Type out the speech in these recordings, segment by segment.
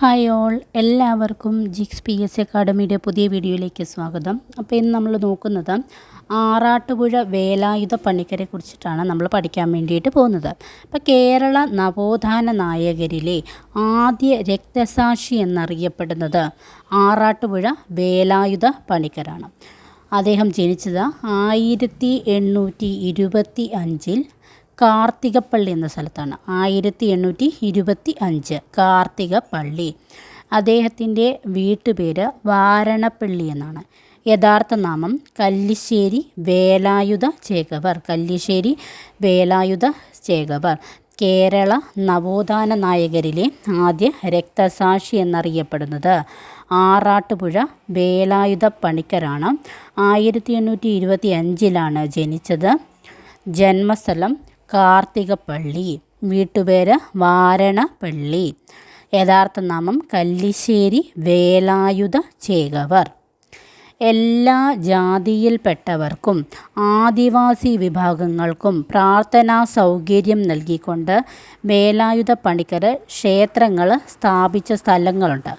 Hi all എല്ലാവർക്കും ജിക്സ് P S അക്കാഡമിയുടെ പുതിയ വീഡിയോയിലേക്ക് സ്വാഗതം. അപ്പോൾ ഇന്ന് നമ്മൾ നോക്കുന്നത് ആറാട്ടുപുഴ വേലായുധ പണിക്കരെ കുറിച്ചിട്ടാണ് നമ്മൾ പഠിക്കാൻ വേണ്ടിയിട്ട് പോകുന്നത്. അപ്പോൾ കേരള നവോത്ഥാന നായകരിലെ ആദ്യ രക്തസാക്ഷി എന്നറിയപ്പെടുന്നത് ആറാട്ടുപുഴ വേലായുധ പണിക്കരാണ്. അദ്ദേഹം ജനിച്ചത് ആയിരത്തി എണ്ണൂറ്റി ഇരുപത്തി അഞ്ചിൽ കാർത്തികപ്പള്ളി എന്ന സ്ഥലത്താണ്. ആയിരത്തി എണ്ണൂറ്റി ഇരുപത്തി അഞ്ച് കാർത്തികപ്പള്ളി. അദ്ദേഹത്തിന്റെ വീട്ടുപേര് വാരണപ്പള്ളി എന്നാണ്. യഥാർത്ഥ നാമം കല്ലിശ്ശേരി വേലായുധ ചേകവർ. കല്ലിശ്ശേരി വേലായുധ ചേകവർ. കേരള നവോത്ഥാന നായകരിലെ ആദ്യ രക്തസാക്ഷി എന്നറിയപ്പെടുന്നത് ആറാട്ടുപുഴ വേലായുധ പണിക്കരാണ്. ആയിരത്തി എണ്ണൂറ്റി ഇരുപത്തി അഞ്ചിലാണ് ജനിച്ചത്. ജന്മസ്ഥലം കാർത്തികപ്പള്ളി വീട്ടുപേര് വാരണപ്പള്ളി യഥാർത്ഥ നാമം കല്ലിശ്ശേരി വേലായുധ ചേകവർ. എല്ലാ ജാതിയിൽപ്പെട്ടവർക്കും ആദിവാസി വിഭാഗങ്ങൾക്കും പ്രാർത്ഥനാ സൗകര്യം നൽകിക്കൊണ്ട് വേലായുധ പണിക്കർ ക്ഷേത്രങ്ങൾ സ്ഥാപിച്ച സ്ഥലങ്ങളുണ്ട്.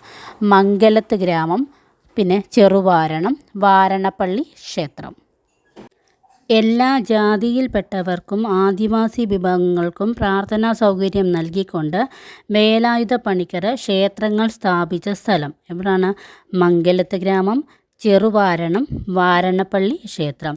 മംഗലത്ത് ഗ്രാമം പിന്നെ ചെറുവാരണം വാരണപ്പള്ളി ക്ഷേത്രം. എല്ലാ ജാതിയിൽപ്പെട്ടവർക്കും ആദിവാസി വിഭാഗങ്ങൾക്കും പ്രാർത്ഥനാ സൗകര്യം നൽകിക്കൊണ്ട് വേലായുധ പണിക്കർ ക്ഷേത്രങ്ങൾ സ്ഥാപിച്ച സ്ഥലം. എവിടാണ് മംഗലത്ത് ഗ്രാമം? ചെറുവാരണം വാരണപ്പള്ളി ക്ഷേത്രം.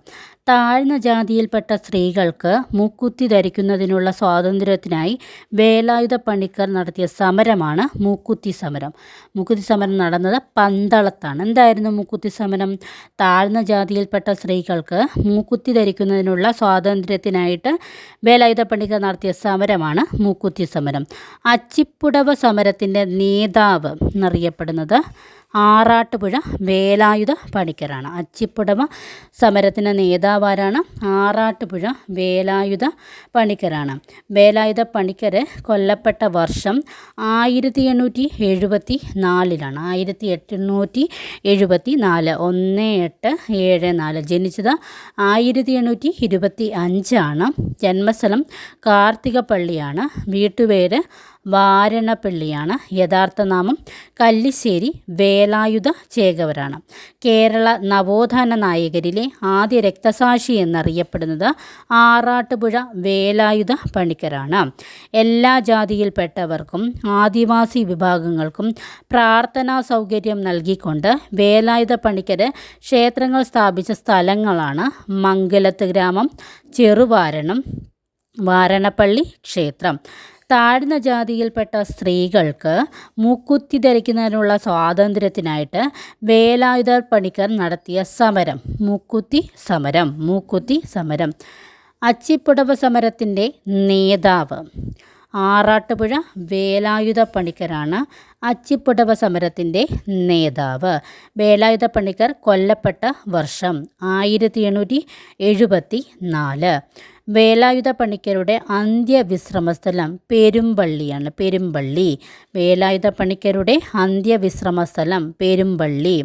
താഴ്ന്ന ജാതിയിൽപ്പെട്ട സ്ത്രീകൾക്ക് മൂക്കുത്തി ധരിക്കുന്നതിനുള്ള സ്വാതന്ത്ര്യത്തിനായി വേലായുധ പണിക്കർ നടത്തിയ സമരമാണ് മൂക്കുത്തി സമരം. മൂക്കുത്തി സമരം നടന്നത് പന്തളത്താണ്. എന്തായിരുന്നു മൂക്കുത്തി സമരം? താഴ്ന്ന ജാതിയിൽപ്പെട്ട സ്ത്രീകൾക്ക് മൂക്കുത്തി ധരിക്കുന്നതിനുള്ള സ്വാതന്ത്ര്യത്തിനായിട്ട് വേലായുധ പണിക്കർ നടത്തിയ സമരമാണ് മൂക്കുത്തി സമരം. അച്ചിപ്പുടവ സമരത്തിന്റെ നേതാവ് എന്നറിയപ്പെടുന്നത് ആറാട്ടുപുഴ വേലായുധ പണിക്കരാണ്. അച്ചിപ്പുടവ സമരത്തിന്റെ നേതാവാരാണ് ആറാട്ടുപുഴ വേലായുധ പണിക്കരാണ്. വേലായുധ പണിക്കർ കൊല്ലപ്പെട്ട വർഷം ആയിരത്തി എണ്ണൂറ്റി എഴുപത്തി നാലിലാണ് ആയിരത്തി എണ്ണൂറ്റി എഴുപത്തി നാല് ഒന്ന് എട്ട് ഏഴ് നാല് ജനിച്ചത് ആയിരത്തി എണ്ണൂറ്റി ഇരുപത്തി അഞ്ചാണ് ജന്മസ്ഥലം കാർത്തികപ്പള്ളിയാണ്. വീട്ടുപേര് വാരണപ്പള്ളിയാണ്. യഥാർത്ഥ നാമം കല്ലിശ്ശേരി വേലായുധ ചേകവരാണ്. കേരള നവോത്ഥാന നായകരിലെ ആദ്യ രക്തസാക്ഷി എന്നറിയപ്പെടുന്നത് ആറാട്ടുപുഴ വേലായുധ പണിക്കരാണ്. എല്ലാ ജാതിയിൽപ്പെട്ടവർക്കും ആദിവാസി വിഭാഗങ്ങൾക്കും പ്രാർത്ഥനാ സൗകര്യം നൽകിക്കൊണ്ട് വേലായുധ പണിക്കര് ക്ഷേത്രങ്ങൾ സ്ഥാപിച്ച സ്ഥലങ്ങളാണ് മംഗലത്ത് ഗ്രാമം ചെറുവാരണം വാരണപ്പള്ളി ക്ഷേത്രം. താഴ്ന്ന ജാതിയിൽപ്പെട്ട സ്ത്രീകൾക്ക് മൂക്കുത്തി ധരിക്കുന്നതിനുള്ള സ്വാതന്ത്ര്യത്തിനായിട്ട് വേലായുധ പണിക്കർ നടത്തിയ സമരം. മൂക്കുത്തി സമരം മൂക്കുത്തി സമരം. അച്ചിപ്പുടവ സമരത്തിന്റെ നേതാവ്. ആറാട്ടുപുഴ വേലായുധ പണിക്കരാണ് അച്ചിപ്പുടവ സമരത്തിന്റെ നേതാവ്. വേലായുധ പണിക്കർ കൊല്ലപ്പെട്ട വർഷം ആയിരത്തി എണ്ണൂറ്റി എഴുപത്തി നാല് വേലായുധ പണിക്കരുടെ അന്ത്യവിശ്രമ സ്ഥലം പെരുമ്പള്ളിയാണ്. പെരുമ്പള്ളി. വേലായുധ പണിക്കരുടെ അന്ത്യവിശ്രമ സ്ഥലം പെരുമ്പള്ളി.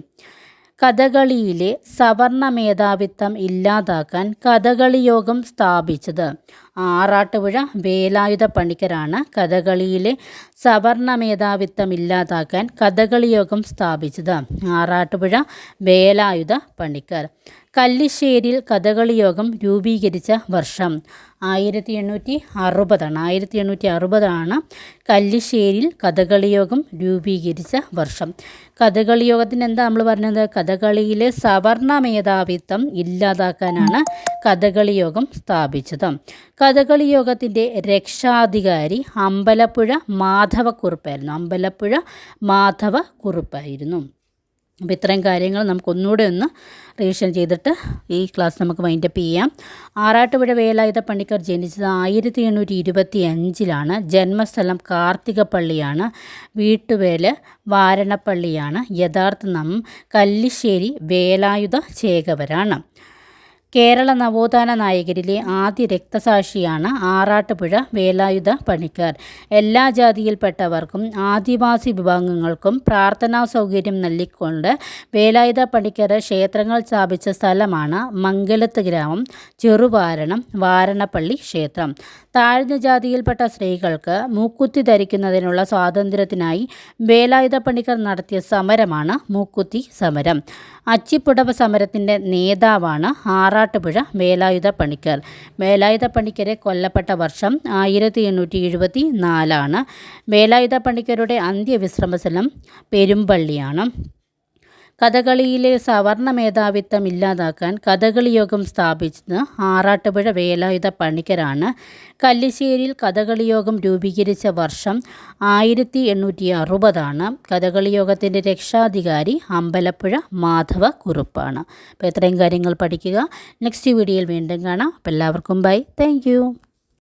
കഥകളിയിലെ സവർണ മേധാവിത്വം ഇല്ലാതാക്കാൻ കഥകളി യോഗം സ്ഥാപിച്ചത്. ആറാട്ടുപുഴ വേലായുധ പണിക്കരാണ് കഥകളിയിലെ സവർണ മേധാവിത്വം ഇല്ലാതാക്കാൻ കഥകളി യോഗം സ്ഥാപിച്ചത്. ആറാട്ടുപുഴ വേലായുധ പണിക്കർ കല്ലിശ്ശേരിയിൽ കഥകളി യോഗം രൂപീകരിച്ച വർഷം. ആയിരത്തി എണ്ണൂറ്റി അറുപതാണ് ആയിരത്തി എണ്ണൂറ്റി അറുപതാണ് കല്ലിശ്ശേരിയിൽ കഥകളി യോഗം രൂപീകരിച്ച വർഷം. കഥകളി യോഗത്തിന് എന്താ നമ്മൾ പറഞ്ഞത്? കഥകളിയിലെ സവർണ മേധാവിത്വം ഇല്ലാതാക്കാനാണ് കഥകളി യോഗം സ്ഥാപിച്ചത്. കഥകളി യോഗത്തിന്റെ രക്ഷാധികാരി അമ്പലപ്പുഴ മാധവക്കുറുപ്പായിരുന്നു. അമ്പലപ്പുഴ മാധവക്കുറുപ്പായിരുന്നു. അപ്പോൾ ഇത്രയും കാര്യങ്ങൾ നമുക്ക് ഒന്നുകൂടെ ഒന്ന് റിവിഷൻ ചെയ്തിട്ട് ഈ ക്ലാസ് നമുക്ക് വൈൻഡപ്പ് ചെയ്യാം. ആറാട്ടുപുഴ വേലായുധ പണിക്കർ ജനിച്ചത് ആയിരത്തി എണ്ണൂറ്റി ഇരുപത്തി അഞ്ചിലാണ് ജന്മസ്ഥലം കാർത്തികപ്പള്ളിയാണ്. വീട്ടുവേൽ വാരണപ്പള്ളിയാണ്. യഥാർത്ഥ നാമം കല്ലിശ്ശേരി വേലായുധ ചേകവരാണ് കേരള നവോത്ഥാന നായകരിലെ ആദ്യ രക്തസാക്ഷിയാണ് ആറാട്ടുപുഴ വേലായുധ പണിക്കർ. എല്ലാ ജാതിയിൽപ്പെട്ടവർക്കും ആദിവാസി വിഭാഗങ്ങൾക്കും പ്രാർത്ഥനാ സൗകര്യം നൽകിക്കൊണ്ട് വേലായുധ പണിക്കർ ക്ഷേത്രങ്ങൾ സ്ഥാപിച്ച സ്ഥലമാണ് മംഗലത്ത് ഗ്രാമം ചെറുവാരണം വാരണപ്പള്ളി ക്ഷേത്രം. താഴ്ന്ന ജാതിയിൽപ്പെട്ട സ്ത്രീകൾക്ക് മൂക്കുത്തി ധരിക്കുന്നതിനുള്ള സ്വാതന്ത്ര്യത്തിനായി വേലായുധ പണിക്കർ നടത്തിയ സമരമാണ് മൂക്കുത്തി സമരം. അച്ചിപ്പുടവ സമരത്തിന്റെ നേതാവാണ് ആറാട്ടുപുഴ മേലായുധ പണിക്കർ. മേലായുധ പണിക്കരെ കൊല്ലപ്പെട്ട വർഷം ആയിരത്തി എണ്ണൂറ്റി എഴുപത്തി നാലാണ് വേലായുധ പണിക്കരുടെ അന്ത്യവിശ്രമ സ്ഥലം പെരുമ്പള്ളിയാണ്. കഥകളിയിലെ സവർണ മേധാവിത്വം ഇല്ലാതാക്കാൻ കഥകളി യോഗം സ്ഥാപിച്ചത് ആറാട്ടുപുഴ വേലായുധ പണിക്കരാണ് കല്ലിശ്ശേരിയിൽ കഥകളി യോഗം രൂപീകരിച്ച വർഷം ആയിരത്തി എണ്ണൂറ്റി അറുപതാണ് കഥകളി യോഗത്തിന്റെ രക്ഷാധികാരി അമ്പലപ്പുഴ മാധവ കുറുപ്പാണ് അപ്പോൾ ഇത്രയും കാര്യങ്ങൾ പഠിക്കുക. നെക്സ്റ്റ് വീഡിയോയിൽ വീണ്ടും കാണാം. അപ്പോൾ എല്ലാവർക്കും ബൈ താങ്ക്